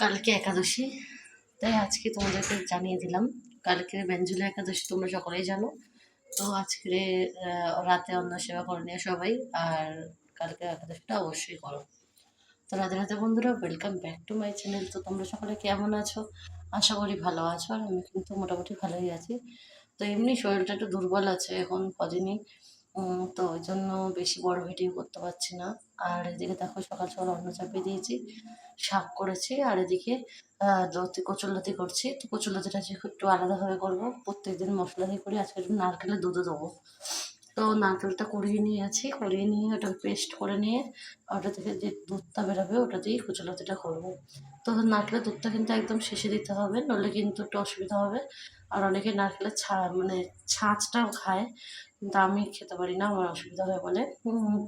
কালকে একাদশী, তাই আজকে তোমাদেরকে জানিয়ে দিলাম। কালকে ব্যঞ্জুলা একাদশী তোমরা সকলেই জানো। তো আজকে রাতে অন্ন সেবা করে নিয়ে সবাই, আর কালকে একাদশীটা অবশ্যই করো। তো রাধে রাতে বন্ধুরা welcome back to my channel তো তোমরা সকলে কেমন আছো? আশা করি ভালো আছো, আর আমি কিন্তু মোটামুটি ভালোই আছি। তো এমনি শরীরটা একটু দুর্বল আছে, এখন কদিনই তো ওই জন্য বেশি বড় ভিডিও করতে পারছি না। আর এদিকে দেখো সকাল সকাল অন্ন চাপিয়ে দিয়েছি, শাক করেছি, আর এদিকে লতি কচুরলতি করছি। তো কচুরলতিটা একটু আলাদাভাবে করব, প্রত্যেকদিন মশলা দিয়ে করি, আজকে একটু নারকেলের দুধও দেবো। তো নারকেলটা কুড়িয়ে নিয়েছি কুড়িয়ে নিয়ে ওটা পেস্ট করে নিয়ে ওটা থেকে যে দুধটা বেরোবে ওটা দিয়েই কচুরলতিটা করব। তো নারকেলের দুধটা কিন্তু একদম শেষে দিতে হবে, নইলে কিন্তু একটু অসুবিধা হবে। আর অনেকে নারকেলের ছা মানে ছাঁচটাও খায়, কিন্তু আমি খেতে পারি না, আমার অসুবিধা হয় বলে।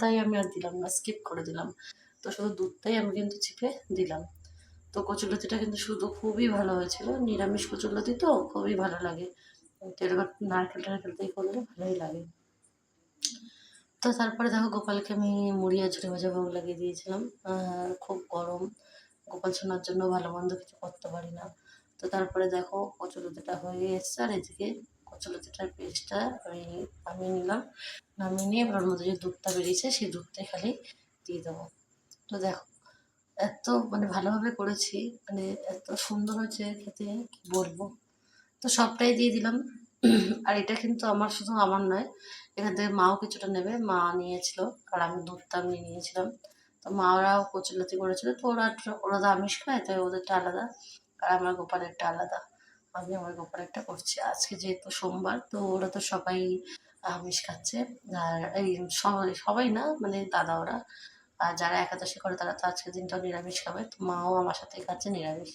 তাই আমি আর দিলাম না স্কিপ করে দিলাম। তো শুধু দুধটাই আমি কিন্তু চিপে দিলাম। তো কচুরলতিটা কিন্তু শুধু খুবই ভালো হয়েছিল, নিরামিষ কচুরলতি তো খুবই ভালো লাগে। তেল নারকেল টারকেল দিয়ে করলে ভালোই লাগে। তো তারপরে দেখো গোপালকে আমি মুড়ি আর ঝুড়ি ভাজা ভোগ লাগিয়ে দিয়েছিলাম। খুব গরম। গোপাল শোনার জন্য ভালো মন্দ কিছু করতে পারি না। তো তারপরে দেখো কচুলতিটা হয়ে এসছে আর এদিকে কচুলতিটার পেস্টটা আমি নামিয়ে নিলাম। নামিয়ে নিয়ে এবার মধ্যে যে দুধটা বেরিয়েছে সেই দুধটাই খালি দিয়ে দেবো। তো দেখো এত মানে ভালোভাবে করেছি মানে এত সুন্দর হয়েছে খেতে, কি বলব? তো সবটাই দিয়ে দিলাম। আর এটা কিন্তু আমার শুধু আমার নয়, এখান থেকে মাও কিছুটা নেবে, মা নিয়েছিল, আর আমি দুধটা নিয়ে নিয়েছিলাম। তো মা ওরাও কচুলতি করেছিল, তো ওরা ওরা তো আমিষ খায় তাই ওদেরটা আলাদা, আর আমার গোপালেরটা আলাদা। আমি আমার গোপালেরটা করছি। আজকে যেহেতু সোমবার, তো ওরা তো সবাই আমিষ খাচ্ছে, আর এই সবাই না মানে দাদা ওরা, আর যারা একাদশী করে তারা তো আজকের দিনটাও নিরামিষ খাবে, তো মাও আমার সাথেই খাচ্ছে নিরামিষ।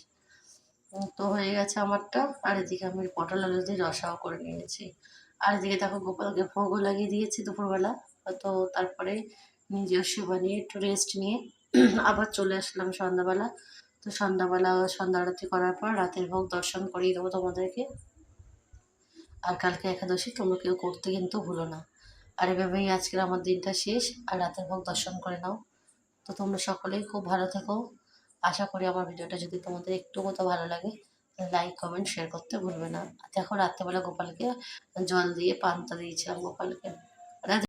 তো হয়ে গেছে আমারটা। আর এদিকে আমি পটল আলু দিয়ে রসাও করে নিয়েছি। আর এদিকে দেখো গোপালকে ভোগও লাগিয়ে দিয়েছি দুপুরবেলা। তো তারপরে নিজের সেবা নিয়ে একটু রেস্ট নিয়ে আবার চলে আসলাম সন্ধ্যাবেলা। তো সন্ধ্যাবেলা সন্ধ্যা আরতি করার পর রাতের ভোগ দর্শন করিয়ে দেবো তোমাদেরকে। আর কালকে একাদশী, তোমরা কেউ করতে কিন্তু ভুলো না। আর এভাবেই আজকের আমার দিনটা শেষ। আর রাতের ভোগ দর্শন করে নাও। তো তোমরা সকলেই খুব ভালো থেকো। আশা করি আমার ভিডিওটা যদি তোমাদের একটু মতো ভালো লাগে লাইক কমেন্ট শেয়ার করতে ভুলবে না। দেখো রাত্রেবেলা গোপালকে জল দিয়ে পান্তা দিয়েছিলাম গোপালকে।